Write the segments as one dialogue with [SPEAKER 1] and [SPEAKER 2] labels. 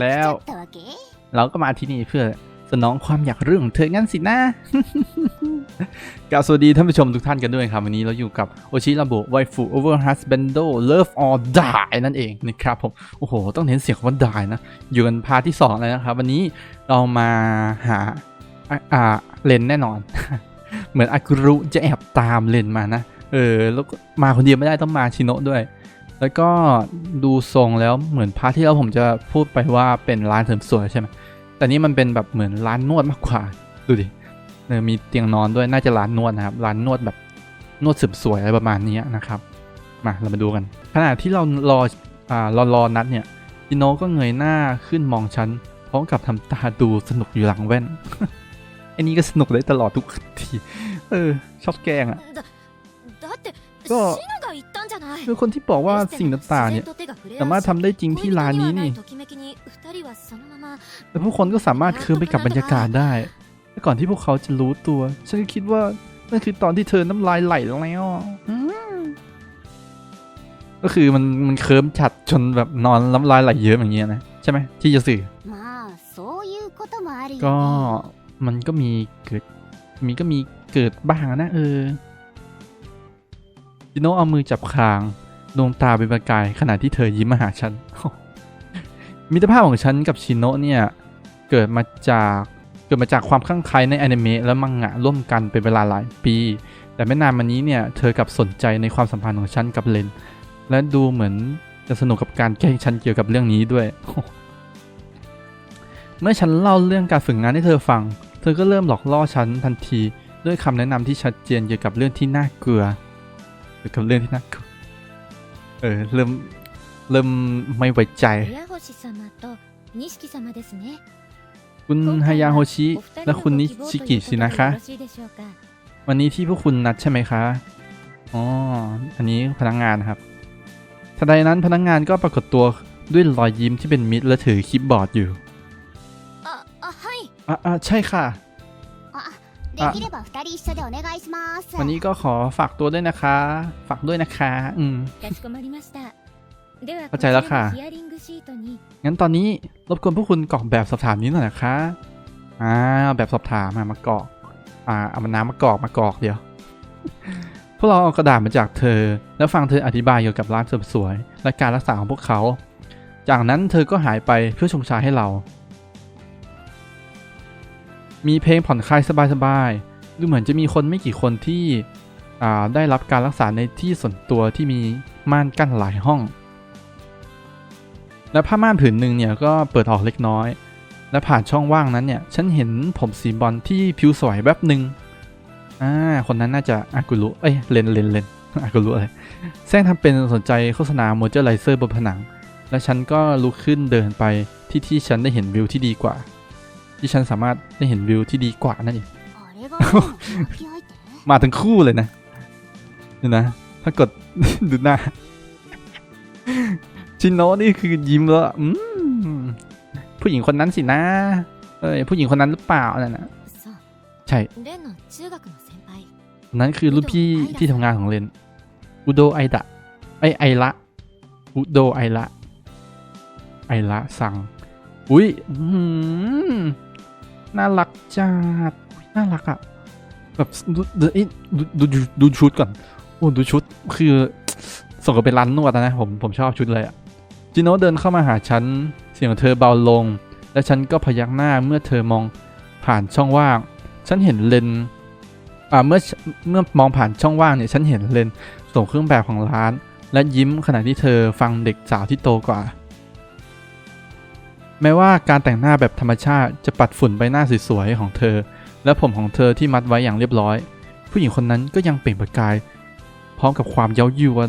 [SPEAKER 1] แล้ว เราก็มาที่นี่เพื่อสนองความอยากเรื่องเธองั้นสินะกล่าวสวัสดีท่านผู้ชมทุกท่านกันด้วยครับ วันนี้เราอยู่กับโอชิระโบไวฟูโอเวอร์ฮัสเบนโดเลิฟออร์ดายนั่นเองนะครับผม โอ้โห ต้องเห็นเสียงว่าดายนะ อยู่กันพาที่2แล้วนะครับ วันนี้เรามาหาอ่าเลนแน่นอน เหมือนอากุรุจะแอบตามเลนมานะ เออ แล้วมาคนเดียวไม่ได้ต้องมาชิโนด้วย แล้วก็ดูทรงแล้วเหมือนพาร์ทที่แล้วผมจะพูดไปว่าเป็นร้านเสริมสวยใช่ไหมแต่นี่มันเป็นแบบเหมือนร้านนวดมากกว่า ดูดิเออมีเตียงนอนด้วยน่าจะร้านนวดนะครับ ร้านนวดแบบนวดเสริมสวยอะไรประมาณนี้นะครับ มาเรามาดูกัน ขณะที่เรารออ่ารอรอนัดเนี่ยจิโนก็เงยหน้าขึ้นมองฉันพร้อมกับทำตาดูสนุกอยู่หลังแว่นไอ้นี่ก็สนุกได้ตลอดทุกที เออ ชอบแกงอะก็ คือคนที่บอกว่าสิ่งต่างๆเนี่ยสามารถทำได้จริงที่ร้านนี้นี่แต่ผู้คนก็สามารถคืนไปกับบรรยากาศได้ก่อนที่พวกเขาจะรู้ตัว ฉันก็คิดว่านั่นคือตอนที่เธอน้ำลายไหลแล้วก็คือมันมันเคิมฉัดจนแบบนอนน้ำลายไหลเยอะอย่างเงี้ยนะใช่ไหมที่จะสื่อก็มันก็มีเกิดมีก็มีเกิดบ้างนะเออ จิโนะเอามือจับคาง ดวงตาเป็นประกายขณะที่เธอยิ้มมาหาฉัน มิตรภาพของฉันกับชิโนะเนี่ย เกิดมาจากเกิดมาจากความคลั่งไคล้ในอนิเมะและมังงะร่วมกันเป็นเวลาหลายปี แต่ไม่นานมานี้เนี่ย เธอกลับสนใจในความสัมพันธ์ของฉันกับเลน และดูเหมือนจะสนุกกับการแกล้งฉันเกี่ยวกับเรื่องนี้ด้วย เมื่อฉันเล่าเรื่องการฝึกงานให้เธอฟัง เธอก็เริ่มหลอกล่อฉันทันที ด้วยคำแนะนำที่ชัดเจนเกี่ยวกับเรื่องที่น่าเกลัว เป็นเรื่องที่น่ากลัวเออเริ่มเริ่มไม่ไว้ใจ คุณฮายาโฮชิและคุณนิชิกิสินะคะ วันนี้ที่พวกคุณนัดใช่ไหมคะ อ๋อ อันนี้พนักงงานครับทันใดนั้นพนักงงานก็ปรากฏตัวด้วยรอยยิ้มที่เป็นมิตรและถือคีย์บอร์ดอยู่อ่าใช่ค่ะ
[SPEAKER 2] อะ
[SPEAKER 1] วันนี้ก็ขอฝากตัวด้วยนะคะ ฝากด้วยนะคะ อืมเข้าใจแล้วค่ะ งั้นตอนนี้รบกวนพวกคุณกรอกแบบสอบถามนี้หน่อยนะคะ อ่า แบบสอบถามมามากรอก อ่า เอามาน้ำมากรอกมากรอกเดี๋ยว พวกเราเอากระดาษมาจากเธอ แล้วฟังเธออธิบายเกี่ยวกับร้านเสริมสวย และการรักษาของพวกเขา จากนั้นเธอก็หายไปเพื่อชงชาให้เรา มีเพลงผ่อนคลายสบายๆ ดูเหมือนจะมีคนไม่กี่คนที่ได้รับการรักษาในที่ส่วนตัวที่มีม่านกั้นหลายห้อง และผ้าม่านผืนหนึ่งเนี่ยก็เปิดออกเล็กน้อย และผ่านช่องว่างนั้นเนี่ย ฉันเห็นผมสีบอลที่ผิวสวยแบบหนึ่งอ่าคนนั้นน่าจะอากุรุเอ้ยเลนเลนเลนอากุรุอะไรแซงทำเป็นสนใจโฆษณามอเจอร์ไลเซอร์บนผนัง และฉันก็ลุกขึ้นเดินไปที่ที่ฉันได้เห็นวิวที่ดีกว่า ที่ฉันสามารถได้เห็นวิวที่ดีกว่านั่นเอง มาทั้งคู่เลยนะนี่นะ ถ้ากด ดูหน้า ชินโนะนี่คือยิ้มแล้วผู้หญิงคนนั้นสินะ เอ้ยผู้หญิงคนนั้นหรือเปล่านั่นนะใช่นั้นคือรุ่นพี่ที่ทำงานของเรนอุโดไอดะไอไอละอุโดไอละไอละสังอุ้ย น่ารักจัดน่ารักอะแบบดูดูดูดูดูชุดก่อนโอ้ดูชุดคือส่งกับเป็นร้านนวดอะนะผมผมชอบชุดเลยอะจิโนเดินเข้ามาหาฉันเสียงของเธอเบาลง และฉันก็พยักหน้าเมื่อเธอมองผ่านช่องว่าง ฉันเห็นเลนอ่าเมื่อเมื่อมองผ่านช่องว่างเนี่ยฉันเห็นเลนส่งเครื่องแบบของร้าน และยิ้มขณะที่เธอฟังเด็กสาวที่โตกว่า แม้ว่าการแต่งหน้าแบบธรรมชาติจะปัดฝุ่นใบหน้าสวยๆของเธอ และผมของเธอที่มัดไว้อย่างเรียบร้อย ผู้หญิงคนนั้นก็ยังเปล่งประกาย พร้อมกับความเย้ายวน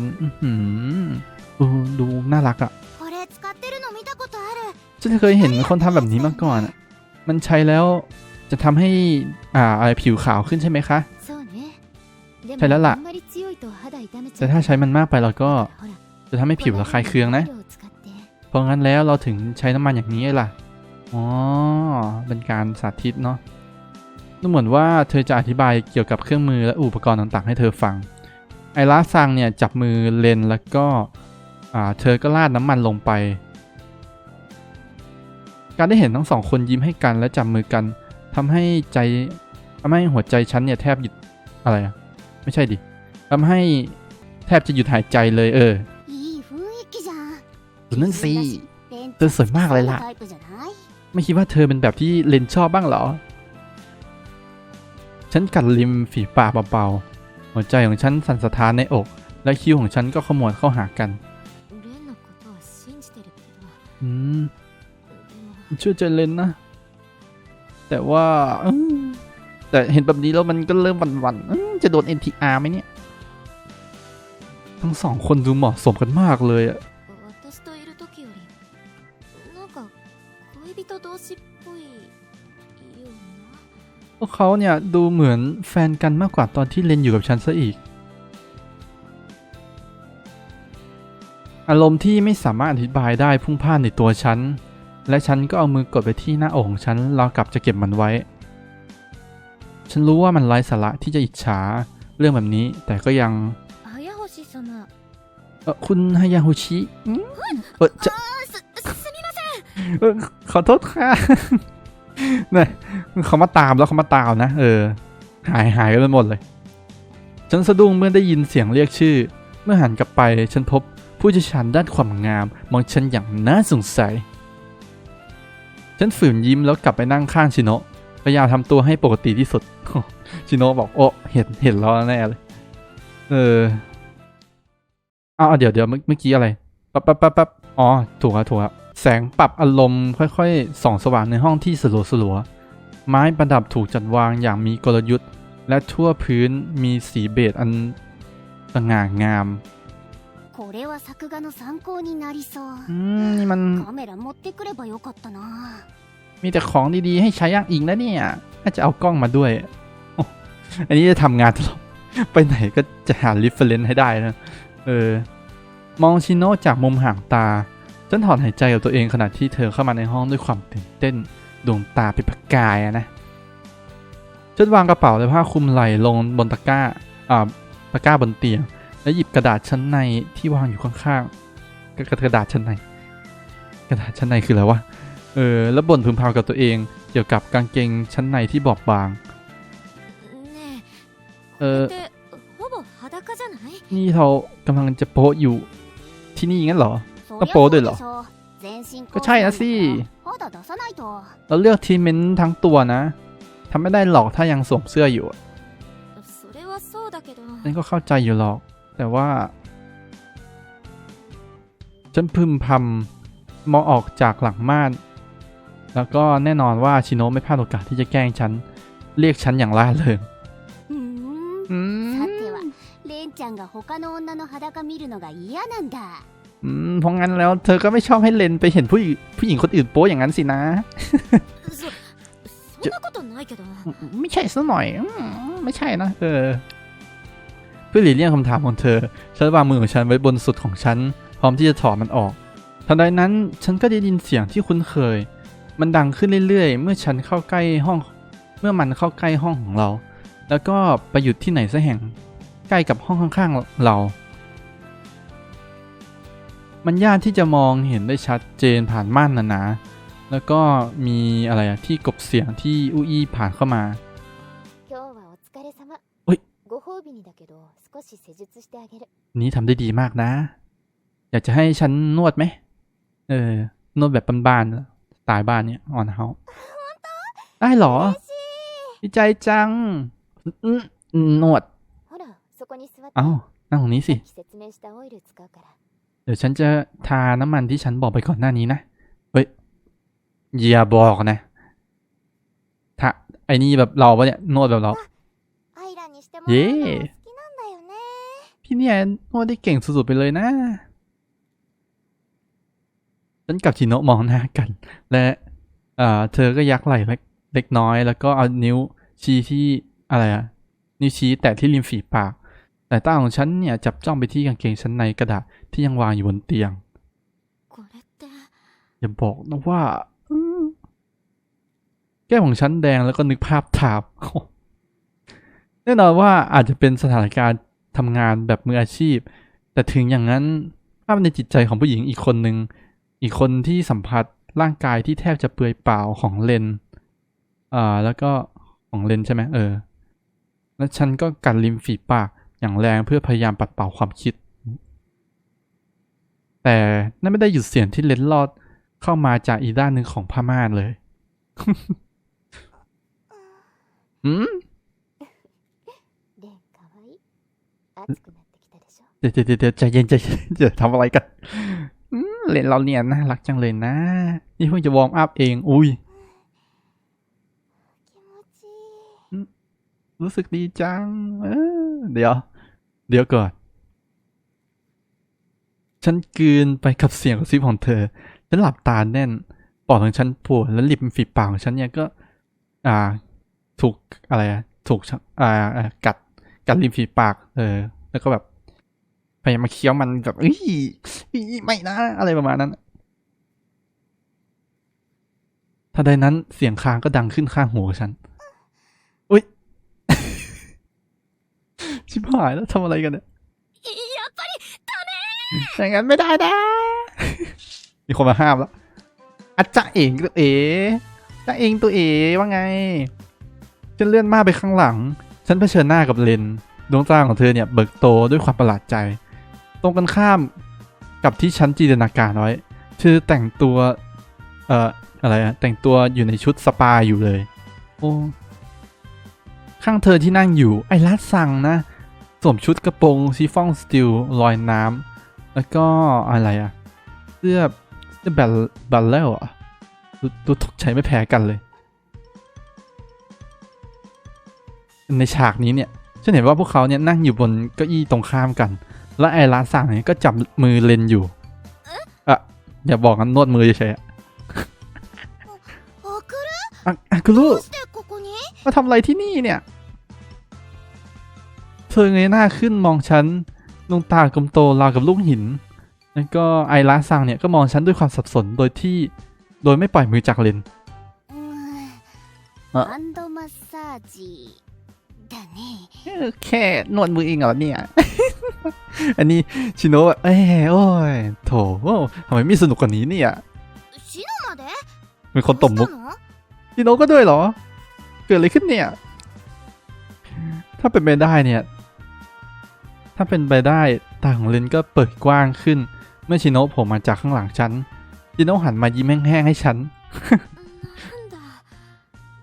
[SPEAKER 1] ดูน่ารักอะ่ะฉันเคยเห็นคนทำแบบนี้มาก่อน มันใช้แล้วจะทำให้อ่าอะไรผิวขาวขึ้นใช่ไหมคะ ใช่แล้วล่ะ แต่ถ้าใช้มันมากไปเราก็จะทำให้ผิวเราคลายเคืองนะ เพราะงั้นแล้วเราถึงใช้น้ำมันอย่างนี้ล่ะ อ๋อ เป็นการสาธิตเนาะดูเหมือนว่าเธอจะอธิบายเกี่ยวกับเครื่องมือและอุปกรณ์ต่างๆ ให้เธอฟัง ไอราซังเนี่ยจับมือเลนแล้วก็เธอก็ราดน้ำมันลงไป การได้เห็นทั้งสองคนยิ้มให้กันและจับมือกันทำให้ใจทำให้หัวใจฉันเนี่ยแทบหยุดอะไรอะไม่ใช่ดิทำให้แทบจะหยุดหายใจเลยเออ ดูนั่นสิเธอสวยมากเลยล่ะ ไม่คิดว่าเธอเป็นแบบที่เลนชอบบ้างเหรอ ฉันกัดริมฝีปากเบาๆ หัวใจของฉันสั่นสะท้านในอก และคิ้วของฉันก็ขมวดเข้าหากัน อืมช่วยใจเลนนะ แต่ว่าแต่เห็นแบบนี้แล้วมันก็เริ่มวันวันจะโดน NTR ไหมเนี่ย ทั้งสองคนดูเหมาะสมกันมากเลยอะ พวกเขาเนี่ยดูเหมือนแฟนกันมากกว่าตอนที่เลนอยู่กับฉันซะอีก อารมณ์ที่ไม่สามารถอธิบายได้พุ่งพ่านในตัวฉัน และฉันก็เอามือกดไปที่หน้าอกของฉันราวกับจะเก็บมันไว้ ฉันรู้ว่ามันไร้สาระที่จะอิจฉาเรื่องแบบนี้แต่ก็ยังเออคุณฮายาฮุชิเออจะขอโทษค่ะ นี่ยเขามาตามแล้วเขามาตามนะ เออ หายหายกันไปหมดเลย ฉันสะดุ้งเมื่อได้ยินเสียงเรียกชื่อ เมื่อหันกลับไปฉันพบผู้เชี่ยวชาญด้านความงามมองฉันอย่างน่าสงสัย ฉันฝืนยิ้มแล้วกลับไปนั่งข้างชิโนะพยายามทำตัวให้ปกติที่สุด ชิโนะบอกโอ้เห็นเห็นแล้วแน่เลยเออเอาเอเดี๋ยวเดี๋ยวเมื่อเมื่อกี้อะไรปั๊บปั๊บปั๊บปั๊บอ๋อถูกครับถูกครับ แสงปรับอารมณ์ค่อยๆ ส่องสว่างในห้องที่สลัวๆ ไม้ประดับถูกจัดวางอย่างมีกลยุทธ์ และทั่วพื้นมีสีเบจอันสง่างามมนี่มันมีแต่ของดีๆ ให้ใช้ย่างอิงแล้วเนี่ยน่าจะเอากล้องมาด้วย อันนี้จะทำงานตลอดไปไหนก็จะหา reference ให้ได้นะ เออ มองชิโนจากมุมห่างตา ฉันถอนหายใจกับตัวเองขณะที่เธอเข้ามาในห้องด้วยความตื่นเต้นดวงตาเป็นประกายนะฉันวางกระเป๋าและผ้าคลุมไหล่ลงบนตะกร้าอ่าตะกร้าบนเตียง และหยิบกระดาษชั้นในที่วางอยู่ข้างๆกระดาษชั้นใน กระดาษชั้นในคืออะไรวะเออแล้วบ่นพึมพำกับตัวเองเกี่ยวกับกางเกงชั้นในที่บอบบาง เออนี่เรากำลังจะโพสอยู่ที่นี่งั้นเหรอ ก็โปร
[SPEAKER 2] ด้วยเหรอ
[SPEAKER 1] ก็ใช่นะสิ เราเลือกทีมเมนทั้งตัวนะทำไม่ได้หรอกถ้ายังสวมเสื้ออยู่นั่นก็เข้าใจอยู่หรอก แต่ว่า ฉันพึมพำมองออกจากหลังม่าน แล้วก็แน่นอนว่าชิโนะไม่พลาดโอกาสที่จะแกล้งฉัน เรียกฉันอย่างล่าเริงอืม
[SPEAKER 2] さてはレンちゃんが他の女の裸見るのが嫌なんだ
[SPEAKER 1] อืมเพราะงั้นแล้วเธอก็ไม่ชอบให้เลนไปเห็นผู้หญิงผู้หญิงคนอื่นโป๊อย่างนั้นสินะ
[SPEAKER 3] そそんなことないけど
[SPEAKER 1] ไม่ใช่ซะหน่อยอืมไม่ใช่นะ เออ เพื่อหลีกเลี่ยงคำถามของเธอ ฉันวางมือของฉันไว้บนสุดของฉัน พร้อมที่จะถอดมันออกทันใดนั้นฉันก็ได้ยินเสียงที่คุ้นเคย มันดังขึ้นเรื่อยๆ เมื่อฉันเข้าใกล้ห้อง เมื่อมันเข้าใกล้ห้องของเรา แล้วก็ไปหยุดที่ไหนสักแห่ง ใกล้กับห้องข้างๆเรา มันยากที่จะมองเห็นได้ชัดเจนผ่านม่านนะนะแล้วก็มีอะไรที่กบเสียงที่อุ้ยผ่านเข้ามา
[SPEAKER 3] เฮ้ย
[SPEAKER 1] นี่ทำได้ดีมากนะ อยากจะให้ฉันนวดไหม เออ นวดแบบบ้านๆตายบ้านเนี่ยอ่อนเฮาได้หรอ ดีใจจังนวด เอ้านั่งตรงนี้สิ เดี๋ยวฉันจะทาน้ำมันที่ฉันบอกไปก่อนหน้านี้นะ เฮ้ยอย่าบอกนะทาไอ้นี่แบบเราปะเนี่ยนวดแบบเรา
[SPEAKER 3] เย้
[SPEAKER 1] พี่เนี่ยนวดได้เก่งสุดๆไปเลยนะ ฉันกับชิโนะมองหน้ากัน และเอ่อเธอก็ยักไหล่เล็กน้อย แล้วก็เอานิ้วชี้ที่อะไรอะนิ้วชี้แตะที่ริมฝีปาก สายตาของฉันเนี่ยจับจ้องไปที่กางเกงชั้นในกระดาษที่ยังวางอยู่บนเตียง อย่าบอกนะว่า แก้มของฉันแดงแล้วก็นึกภาพถาบแน่นอนว่าอาจจะเป็นสถานการณ์ทำงานแบบมืออาชีพ แต่ถึงอย่างนั้นภาพในจิตใจของผู้หญิงอีกคนหนึ่งอีกคนที่สัมผัสร่างกายที่แทบจะเปลือยเปล่าของเลนอ่าแล้วก็ของเลนใช่ไหมเออ แล้วฉันก็กัดริมฝีปาก อย่างแรงเพื่อพยายามปัดเป่าความคิด แต่นั่นไม่ได้หยุดเสียงที่เล็ดลอดเข้ามาจากอีด้านหนึ่งของผ้าม่านเลยอืมเดี๋ยวเดี๋ยวใจเย็นใจเย็นจะทำอะไรกันเล่นเราเนี่ยน่ารักจังเลยนะ นี่เพิ่งจะวอร์มอัพเอง อุ้ยรู้สึกดีจัง เดี๋ยว เดี๋ยวก่อน ฉันกืนไปกับเสียงกระซิบของเธอ ฉันหลับตาแน่น ปอดของฉันปวดและริมฝีปากของฉันเนี่ยก็ อ่า ถูกอะไรอะถูกอ่ากัดกัดริมฝีปาก เออ แล้วก็แบบพยายามมาเคี้ยวมันแบบเอ้ยไม่นะ อะไรประมาณนั้นทันใดนั้นเสียงคางก็ดังขึ้นข้างหูของฉัน อุ้ย ชิบ หายแล้วทำอะไรกันเนี่ยอย่างนั้นไม่ได้นะ มีคนมาห้ามแล้วอาจจะเองตัวเอ๋จะเองตัวเอ๋ว่าไง ฉันเลื่อนมาไปข้างหลัง ฉันเผชิญหน้ากับเลน ดวงตาของเธอเนี่ยเบิกโตด้วยความประหลาดใจ ตรงกันข้ามกับที่ฉันจินตนาการไว้ เธอแต่งตัว เอ่อ อะไรอะแต่งตัวอยู่ในชุดสปาอยู่เลย โอ้ ข้างเธอที่นั่งอยู่ไอ้ลัดสั่งนะ สวมชุดกระโปรงชีฟองสติลลอยน้ำแล้วก็อะไรอะเสื้อเสื้อแบลแบลเลวอะดูตกใจไม่แพ้กันเลย ในฉากนี้เนี่ยฉันเห็นว่าพวกเขาเนี่ยนั่งอยู่บนเก้าอี้ตรงข้ามกัน และไอร้านสั่งเนี่ยก็จับมือเลนอยู่อะอย่าบอกกันนวดมือเฉยๆอะคุ
[SPEAKER 2] รุ
[SPEAKER 1] มาทำอะไรที่นี่เนี่ย ธอเงยหน้าขึ้นมองฉันดวงตากลมโตราวกับลูกหิน แล้วก็ไอร่าซังเนี่ยก็มองฉันด้วยความสับสนโดยที่โดยไม่ปล่อยมือจากเลน
[SPEAKER 2] ฮันโดมัซาจิ
[SPEAKER 1] แค่นวดมือเองเหรอเนี่ย อันนี้ชิโนะแบบเออโอ้ยโถทำไมไม่สนุกกว่านี้เนี่ย
[SPEAKER 2] ชิโนะมา
[SPEAKER 1] เดมีคนตบมุกชิโนะก็ด้วยเหรอ เกิดอะไรขึ้นเนี่ย ถ้าเป็นไปได้เนี่ย ถ้าเป็นไปได้ตาของลินก็เปิดกว้างขึ้น เมื่อชิโนะผล่มาจากข้างหลังฉัน ชิโนะหันมายิ้มแห้งๆให้ฉัน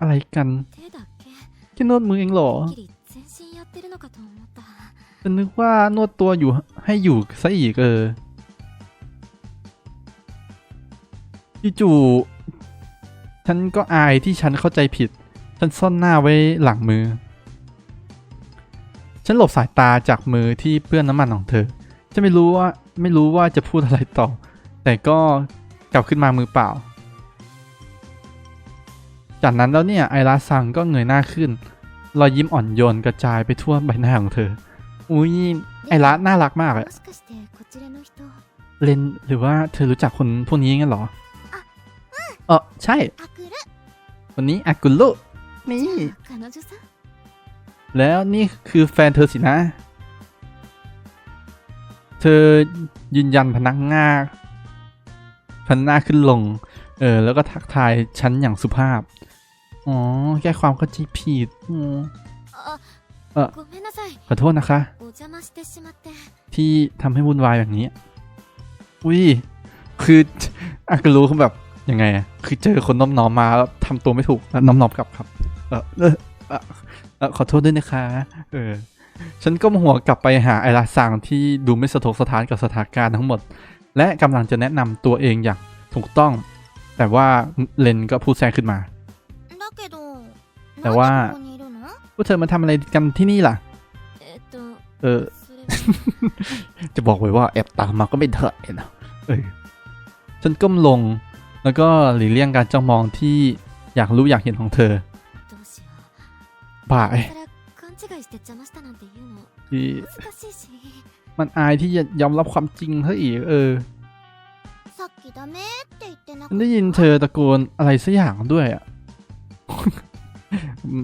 [SPEAKER 1] อะไรกันแค่นวดมือเองหรอฉันนึกว่านวดตัวอยู่ให้อยู่ซะอีกเออจู่ๆฉันก็อายที่ฉันเข้าใจผิด ฉันซ่อนหน้าไว้หลังมือ ฉันหลบสายตาจากมือที่เปื้อนน้ำมันของเธอ ฉันไม่รู้ว่าไม่รู้ว่าจะพูดอะไรต่อ แต่ก็กลับขึ้นมามือเปล่า จากนั้นแล้วเนี่ยไอราซังก็เงยหน้าขึ้น รอยยิ้มอ่อนโยนกระจายไปทั่วใบหน้าของเธอ อุ้ยไอระน่ารักมากอะเลนหรือว่าเธอรู้จักคนพวกนี้งั้นหรอเออใช่ คนนี้อากุลุนี่ แล้วนี่คือแฟนเธอสินะ เธอยืนยันพนักงานพันหน้าขึ้นลง เออ แล้วก็ทักทายฉันอย่างสุภาพ อ๋อ แก้ความเข้าใจผิด
[SPEAKER 3] เออ
[SPEAKER 1] ขอโทษนะคะ ที่ทำให้วุ่นวายแบบนี้ อุ้ย คืออากรู้เขาแบบ ยังไงอะคือเจอคนน้อมน้อมมาแล้วทำตัวไม่ถูกน้อมน้อมกลับครับ เออเออ ขอโทษด้วยนะคะ เออ ฉันก้มหัวกลับไปหาไอราซังที่ดูไม่สะทกสะท้านกับสถานการณ์ทั้งหมด และกำลังจะแนะนำตัวเองอย่างถูกต้อง แต่ว่าเลนก็พูดแซงขึ้นมา แต่ว่าพวกเธอมาทำอะไรกันที่นี่ล่ะ เออ จะบอกไว้ว่าแอบตามมาก็ไม่เถอะนะเออฉันก้มลงแล้วก็หลีเลี่ยงการจ้องมองที่อยากรู้อยากเห็นของเธอายที่มันอายที่จะยอมรับความจริงเธออีกเออ
[SPEAKER 2] มั
[SPEAKER 1] นได้ยินเธอตะโกนอะไรสักอย่างด้วยอะ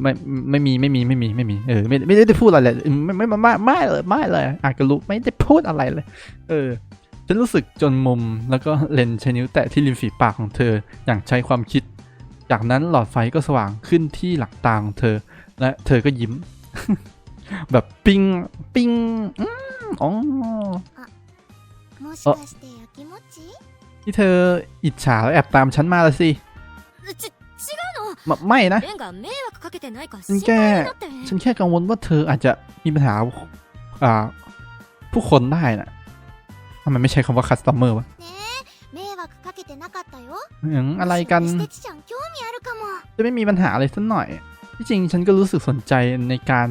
[SPEAKER 1] ไม่ไม่มีไม่มีไม่มีไม่มีเออไม่ไม่ได้พูดอะไรเลยไม่ไม่ไม่ไม่เลยไม่เลยอาจจะรู้ไม่ได้พูดอะไรเลย เออฉันรู้สึกจนมุมแล้วก็เลนใช้นิ้วแตะที่ริมฝีปากของเธออย่างใช้ความคิด จากนั้นหลอดไฟก็สว่างขึ้นที่หลังตาของเธอ และเธอก็ยิ้ม แบบปิ้งปิ้งอ๋อที่เธออิจฉาแล้วแอบตามฉันมาละสิไม่นะ
[SPEAKER 3] ฉันแค่
[SPEAKER 1] ฉันแค่กังวลว่าเธออาจจะมีปัญหาผู้คนได้นะทำไมไม่ใช้คำว่า customer วะอะไรกัน จะไม่มีปัญหาอะไรสักหน่อย ที่จริงฉันก็รู้สึกสนใจในการ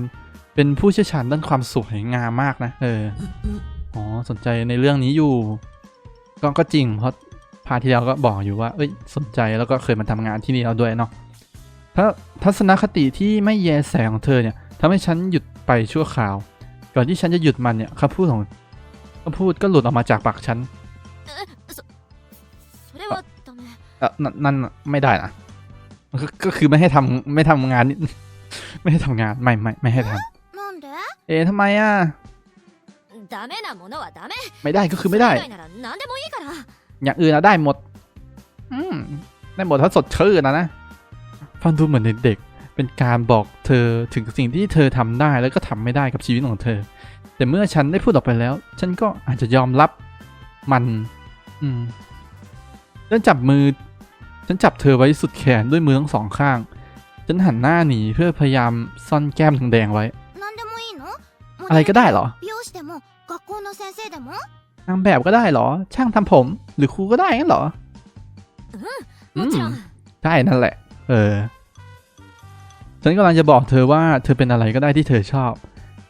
[SPEAKER 1] เป็นผู้เชี่ยวชาญด้านความสวยงามมากนะ เออ อ๋อ สนใจในเรื่องนี้อยู่ ก็ก็จริง เพราะพาที่แล้วก็บอกอยู่ว่า เอ้ย สนใจแล้วก็เคยมาทำงานที่นี่แล้วด้วยเนาะ ถ้าทัศนคติที่ไม่แยแสงของเธอเนี่ย ทำให้ฉันหยุดไปชั่วคราว ก่อนที่ฉันจะหยุดมันเนี่ยคำพูดของคำพูดก็หลุดออกมาจากปากฉันเออนั่นไม่ได้นะ ก็คือไม่ให้ทำไม่ทำงาน ไม่ให้ทำงานไม่ไม่ไม่ให้ทำเอ๊ะทำไมอะไม่ได้ก็คือไม่ได้ อย่างอื่นอะได้หมด อืมได้หมดถ้าสดชื่นนะนะฟังดูเหมือนเด็กเป็นการบอกเธอถึงสิ่งที่เธอทำได้แล้วก็ทำไม่ได้กับชีวิตของเธอ แต่เมื่อฉันได้พูดออกไปแล้ว ฉันก็อาจจะยอมรับมัน อืมเริ่มจับมือ ฉันจับเธอไว้สุดแขนด้วยมือทั้งสองข้าง ฉันหันหน้าหนีเพื่อพยายามซ่อนแก้มแดงไว้ อะไรก็ได้เหรอ นางแบบก็ได้เหรอ ช่างทำผม หรือครูก็ได้งั้นเหรอ
[SPEAKER 3] อืม
[SPEAKER 1] ใช่นั่นแหละ เออ ฉันกำลังจะบอกเธอว่าเธอเป็นอะไรก็ได้ที่เธอชอบ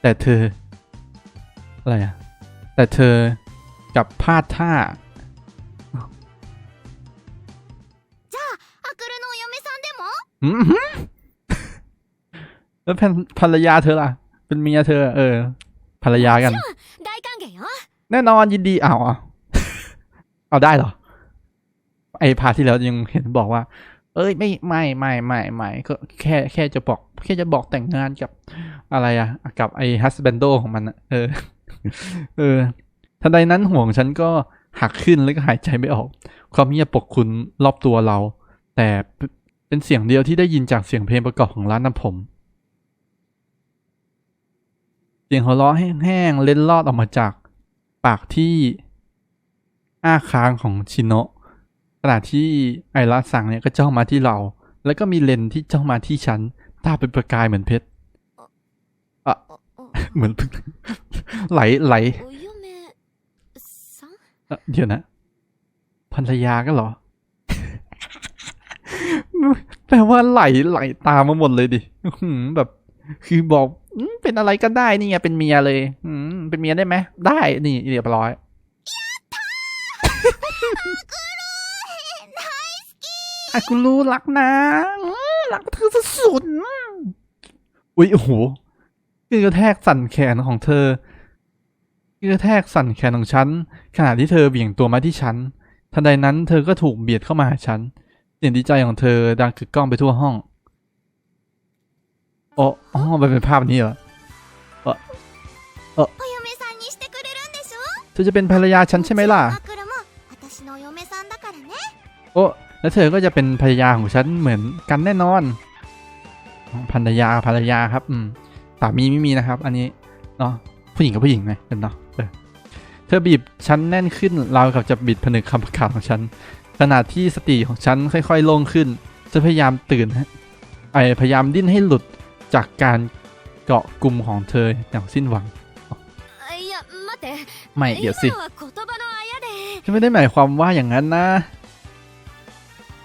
[SPEAKER 1] แต่เธอ อะไรอะแต่เธอกับพลาดท่า แล้วภรรยาเธอล่ะ เป็นเมียเธอ เออ ภรรยากัน แน่นอนยินดีเอาเอาได้เหรอ ไอพาที่แล้วยังเห็นบอกว่า เอ้ยไม่ไม่ไม่ไม่ไม่ก็แค่แค่จะบอก แค่จะบอกแต่งงานกับอะไรอะกับไอฮัสเบนโดของมันเออ เออทันใดนั้นห่วงฉันก็หักขึ้นแล้วก็หายใจไม่ออก ความเงียบปกคุณรอบตัวเรา แต่ เป็นเสียงเดียวที่ได้ยินจากเสียงเพลงประกอบของร้านน้ำผม เสียงหัวเราะแห้งๆเล็ดลอดออกมาจากปากที่อ้าค้างของชิโนะขณะที่ไอรัสสังเนี่ยก็จ้องมาที่เรา แล้วก็มีเลนที่จ้องมาที่ฉันตาเป็นประกายเหมือนเพชร
[SPEAKER 3] อะ
[SPEAKER 1] เหมือนไหลไหลเดี๋ยวนะภรรยาก็เหรอ แปลว่าไหลไหลตามมาหมดเลยดิอื้อหือแบบ คือบอกอืมเป็นอะไรก็ได้นี่ไงเป็นเมียเลยอืมเป็นเมียได้ไหมได้นี่เรียบร้อยอากูรู้รักนะอืมรักเธอสุดๆอืมอุ้ยโอ้โหคือกระแทกสั่นแขนของเธอกระแทกสั่นแขนของฉันขณะที่เธอเบี่ยงตัวมาที่ฉันทันใดนั้นเธอก็ถูกเบียดเข้ามาหาฉัน เสียงดีใจของเธอดังกึกก้องไปทั่วห้อง โอ้โอมันเป็นภาพนี้เหรอ
[SPEAKER 2] เออเออ
[SPEAKER 1] เธอจะเป็นภรรยาฉันใช่ไหมล่ะ โอ้แล้วเธอก็จะเป็นภรรยาของฉันเหมือนกันแน่นอน ภรรยาภรรยาครับ อืมสามีไม่มีนะครับ อันนี้เนาะผู้หญิงกับผู้หญิงไงเนเนาะเธอบีบฉันแน่นขึ้นเรากับจะบิดผนึกคำประกาศของฉัน ขณะที่สติของฉันค่อยๆลงขึ้นจะพยายามตื่นไอพยายามดิ้นให้หลุดจากการเกาะกลุ่มของเธออย่างสิ้นหวังไม่เดี๋ยวสิฉันไม่ได้หมายความว่าอย่างนั้นนะ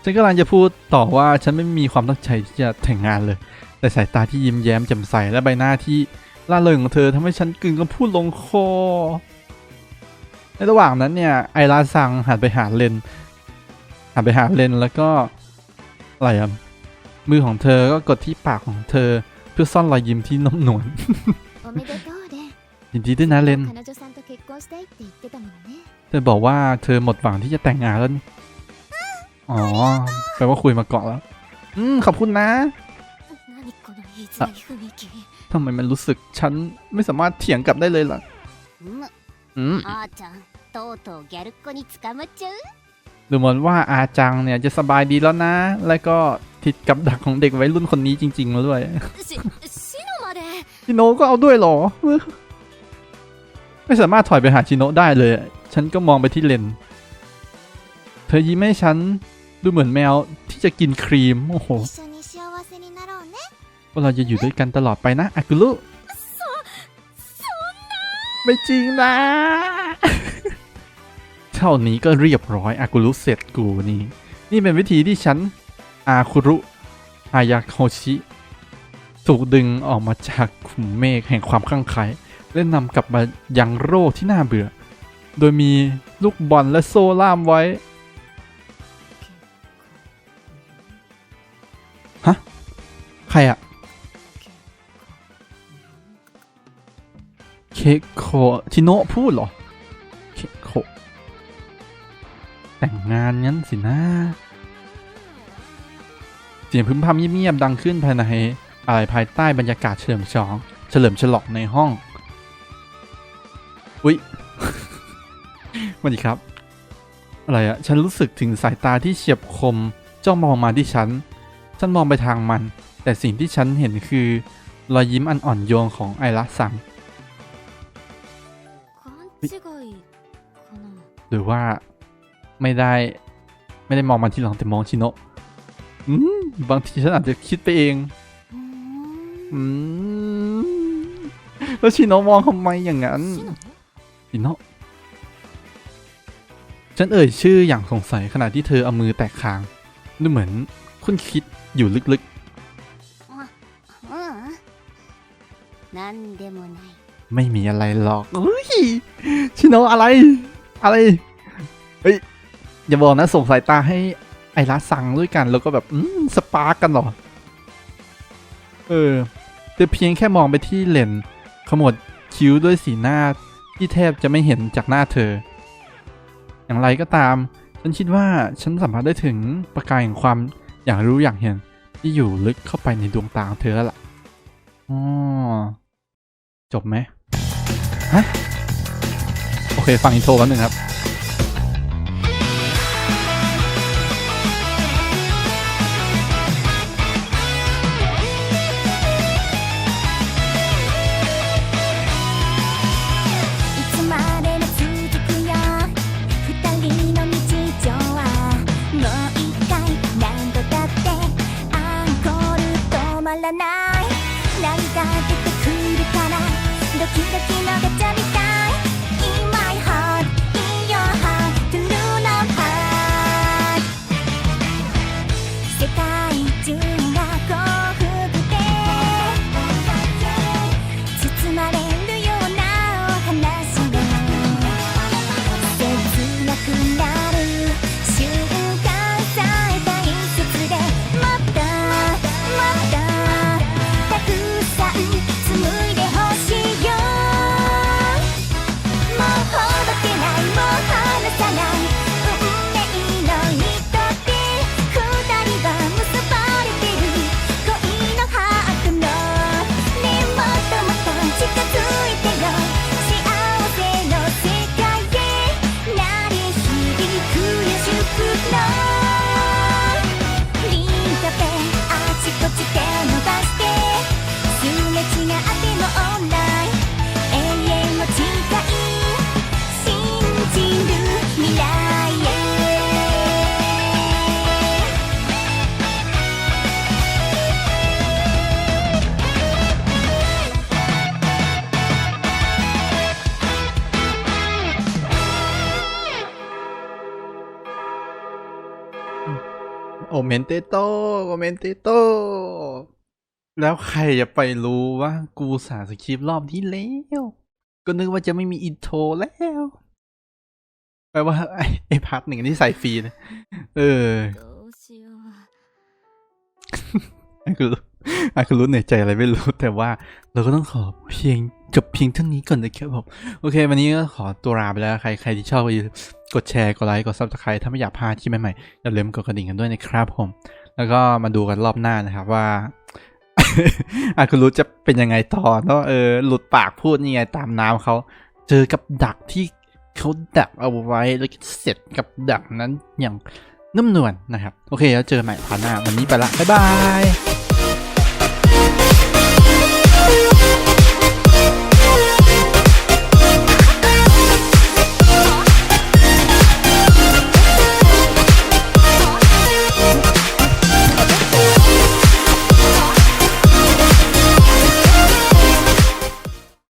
[SPEAKER 1] ฉันกำลังจะพูดต่อว่าฉันไม่มีความตั้งใจที่จะแต่งงานเลย แต่สายตาที่ยิ้มแย้มแจ่มใสและใบหน้าที่ล่าเริงของเธอทำให้ฉันกึ่งกับพูดลงคอ ในระหว่างนั้นเนี่ยไอราสังหันไปหาเลนันไปหาเลนแล้วก็อะไรอะมือของเธอก็กดที่ปากของเธอเพื่อซ่อนรอยยิ้มที่นุ่มนวลยินดีด้วยนะเลนเธอบอกว่าเธอหมดหวังที่จะแต่งงานแล้วนี่อ๋อแปลว่าคุยมาก่อแล้ว อืม ขอบคุณนะทำไมมันรู้สึกฉันไม่สามารถเถียงกลับได้เลยล่ะ อืม ดูเหมือนว่าอาจังเนี่ยจะสบายดีแล้วนะ แล้วก็ติดกับดักของเด็กไว้รุ่นคนนี้จริงๆแล้วด้วยชิโนก็เอาด้วยหรอ ไม่สามารถถอยไปหาชิโนได้เลย ฉันก็มองไปที่เลน เธอยิ้มให้ฉันดูเหมือนแมวที่จะกินครีม โอ้โหว่าเราจะอยู่ด้วยกันตลอดไปนะอากุลุไม่จริงนะ เท่านี้ก็เรียบร้อยอากุลุเสร็จกูนี่ นี่เป็นวิธีที่ฉันอาคุรุอายาโฮชิ ถูกดึงออกมาจากขุมเมฆแห่งความข้างไคล้และนำกลับมายังโรคที่น่าเบื่อ โดยมีลูกบอลและโซ่ล่ามไว้ ฮะ ใครอะเคโคชิโนะพูดเหรอ แต่งงานงั้นสินะเสียงพึมพำเงียบๆดังขึ้นภายในอะไรภายใต้บรรยากาศเฉลิมฉลอง เฉลิมฉลองในห้อง อุ๊ยวันดีครับ อะไรอะฉันรู้สึกถึงสายตาที่เฉียบคมจ้องมองมาที่ฉัน ฉันมองไปทางมัน แต่สิ่งที่ฉันเห็นคือ รอยยิ้มอันอ่อนโยนของไอรัสสังหรือว่า ไม่ได้ ไม่ได้มองมาที่หลังแต่มองชิโนะอืมบางทีฉันอาจจะคิดไปเอง อืมแล้วชินโนมองทำไมอย่างนั้นชินโนฉันเอ่ยชื่ออย่างสงสัยขณะที่เธอเอามือแตะคางดูเหมือนคุณคิดอยู่ลึกๆ ไม่มีอะไรหรอกชิโนะอะไร อะไร เฮ้ย อย่าบอกนะส่งสายตาให้ไอรัสสั่งด้วยกัน แล้วก็แบบอืมสปาร์กกันหรอ เออแต่เพียงแค่มองไปที่เลนขมวดคิ้วด้วยสีหน้าที่แทบจะไม่เห็นจากหน้าเธอ อย่างไรก็ตาม ฉันคิดว่าฉันสัมผัสได้ถึงประกายแห่งความอยากรู้อย่ากเห็น ที่อยู่ลึกเข้าไปในดวงตาของเธอแล้วล่ะอ๋อจบไหมฮะโอเค ฟังอินโทรแป๊บนึงครับ
[SPEAKER 2] な
[SPEAKER 1] เมนเตโต้โมเมนเตโตแล้วใครจะไปรู้ว่ากูสาสคริปต์รอบที่แล้ว ก็นึกว่าจะไม่มีอินโทรแล้วแปลว่าไอ้ไอพักหนึ่งที่ใส่ฟรีนะเออไอาคือไอาคือรู้ในใจอะไรไม่รู้ แต่ว่าเราก็ต้องขอเพียง จบเพียงเท่านี้ก่อนนะครับผม โอเค วันนี้ก็ขอตัวลาไปแล้ว ใครใครที่ชอบก็อย่าลืมกดแชร์ กดไลค์ กดซับสไครต์ถ้าไม่อยากพลาดคลิปใหม่ๆ อย่าลืมกดกระดิ่งกันด้วยนะครับผม แล้วก็มาดูกันรอบหน้านะครับว่าอาคุณรู้จะเป็นยังไงต่อเนาะเออหลุดปากพูดยังไงตามน้ำเขา เจอกับดักที่เขาดักเอาไว้แล้วก็เสร็จกับดักนั้นอย่างนุ่มนวลนะครับ โอเคแล้วเจอใหม่พาร์ทหน้า วันนี้ไปละ บ๊ายบาย